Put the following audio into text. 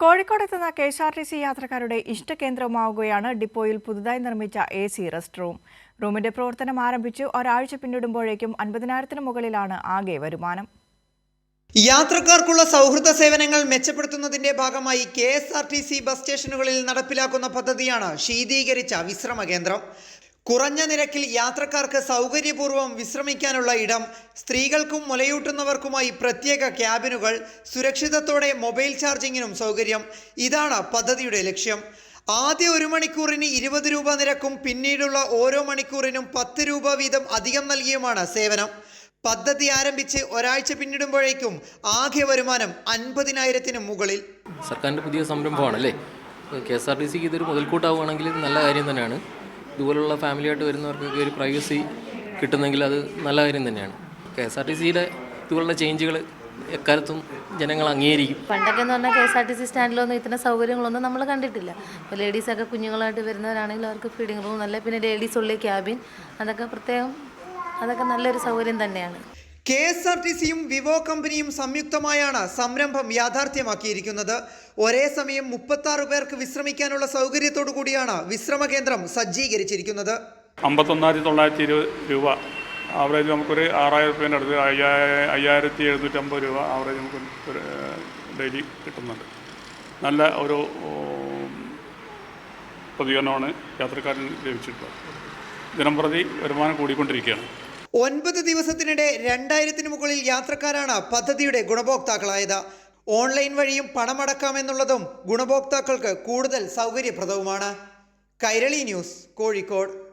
കോഴിക്കോടെത്തുന്ന K S R T C യാത്രക്കാരുടെ ഇഷ്ടകേന്ദ്രമാവുകയാണ് ഡിപ്പോയിൽ പുതുതായി നിർമ്മിച്ച എ സി റെസ്റ്റ് റൂം. റൂമിന്റെ പ്രവർത്തനം ആരംഭിച്ചു ഒരാഴ്ച പിന്നിടുമ്പോഴേക്കും അൻപതിനായിരത്തിന് മുകളിലാണ് ആകെ വരുമാനം. യാത്രക്കാർക്കുള്ള സൗഹൃദ സേവനങ്ങൾ മെച്ചപ്പെടുത്തുന്നതിന്റെ ഭാഗമായി K S R T C bus സ്റ്റേഷനുകളിൽ നടപ്പിലാക്കുന്ന പദ്ധതിയാണ് ശീതീകരിച്ച വിശ്രമ കേന്ദ്രം കുറഞ്ഞ നിരക്കിൽ യാത്രക്കാർക്ക് സൗകര്യപൂർവം വിശ്രമിക്കാനുള്ള ഇടം സ്ത്രീകൾക്കും മുലയൂട്ടുന്നവർക്കുമായി പ്രത്യേക ക്യാബിനുകൾ സുരക്ഷിതത്തോടെ മൊബൈൽ ചാർജിങ്ങിനും സൗകര്യം. ഇതാണ് പദ്ധതിയുടെ ലക്ഷ്യം. ആദ്യ ഒരു മണിക്കൂറിന് ഇരുപത് രൂപ നിരക്കും പിന്നീടുള്ള ഓരോ മണിക്കൂറിനും പത്ത് രൂപ വീതം അധികം നൽകിയുമാണ് സേവനം. പദ്ധതി ആരംഭിച്ച് ഒരാഴ്ച പിന്നിടുമ്പോഴേക്കും ആകെ വരുമാനം അൻപതിനായിരത്തിന് മുകളിൽ. സർക്കാരിന്റെ പുതിയ സംരംഭമാണല്ലേ? കെ എസ് ആർ ടി സിക്ക് ഇതൊരു മുതൽക്കൂട്ടാവുകയാണെങ്കിൽ നല്ല കാര്യം തന്നെയാണ്. ഇതുപോലുള്ള ഫാമിലിയായിട്ട് വരുന്നവർക്കൊക്കെ ഒരു പ്രൈവസി കിട്ടുന്നെങ്കിൽ അത് നല്ല കാര്യം തന്നെയാണ്. കെ എസ് ആർ ടി സിയുടെ ഇതുപോലുള്ള ചേഞ്ചുകൾ എക്കാലത്തും ജനങ്ങൾ അംഗീകരിക്കും. പണ്ടൊക്കെ എന്ന് പറഞ്ഞാൽ K S R T C സ്റ്റാൻഡിലൊന്നും ഇത്തരം സൗകര്യങ്ങളൊന്നും നമ്മൾ കണ്ടിട്ടില്ല. ഇപ്പോൾ ലേഡീസൊക്കെ കുഞ്ഞുങ്ങളായിട്ട് വരുന്നവരാണെങ്കിൽ അവർക്ക് ഫീഡിംഗ് റൂം നല്ല പിന്നെ ലേഡീസ് ഉള്ളിൽ ക്യാബിൻ അതൊക്കെ പ്രത്യേകം അതൊക്കെ നല്ലൊരു സൗകര്യം തന്നെയാണ്. കെ എസ് ആർ ടി സിയും വിവോ കമ്പനിയും സംയുക്തമായാണ് സംരംഭം യാഥാർത്ഥ്യമാക്കിയിരിക്കുന്നത്. ഒരേ സമയം മുപ്പത്തി ആറ് പേർക്ക് വിശ്രമിക്കാനുള്ള സൗകര്യത്തോടു കൂടിയാണ് വിശ്രമ കേന്ദ്രം സജ്ജീകരിച്ചിരിക്കുന്നത്. അമ്പത്തൊന്നായിരത്തി തൊള്ളായിരത്തി ഇരുപത് രൂപ. ആവറേജ് നമുക്കൊരു ആറായിരം രൂപേന്റെ അടുത്ത് അയ്യായിരം അയ്യായിരത്തി എഴുന്നൂറ്റമ്പത് രൂപ ആവറേജ് നമുക്ക് ഡെയിലി കിട്ടുന്നുണ്ട്. നല്ല ഒരു പ്രതികരണമാണ് യാത്രക്കാരിൽ ലഭിച്ചിട്ടുള്ളത്. ദിനംപ്രതി വരുമാനം കൂടിക്കൊണ്ടിരിക്കുകയാണ്. ഒൻപത് ദിവസത്തിനിടെ രണ്ടായിരത്തിന് മുകളിൽ യാത്രക്കാരാണ് പദ്ധതിയുടെ ഗുണഭോക്താക്കളായത്. ഓൺലൈൻ വഴിയും പണമടക്കാമെന്നുള്ളതും ഗുണഭോക്താക്കൾക്ക് കൂടുതൽ സൗകര്യപ്രദവുമാണ്. കൈരളി ന്യൂസ് കോഴിക്കോട്.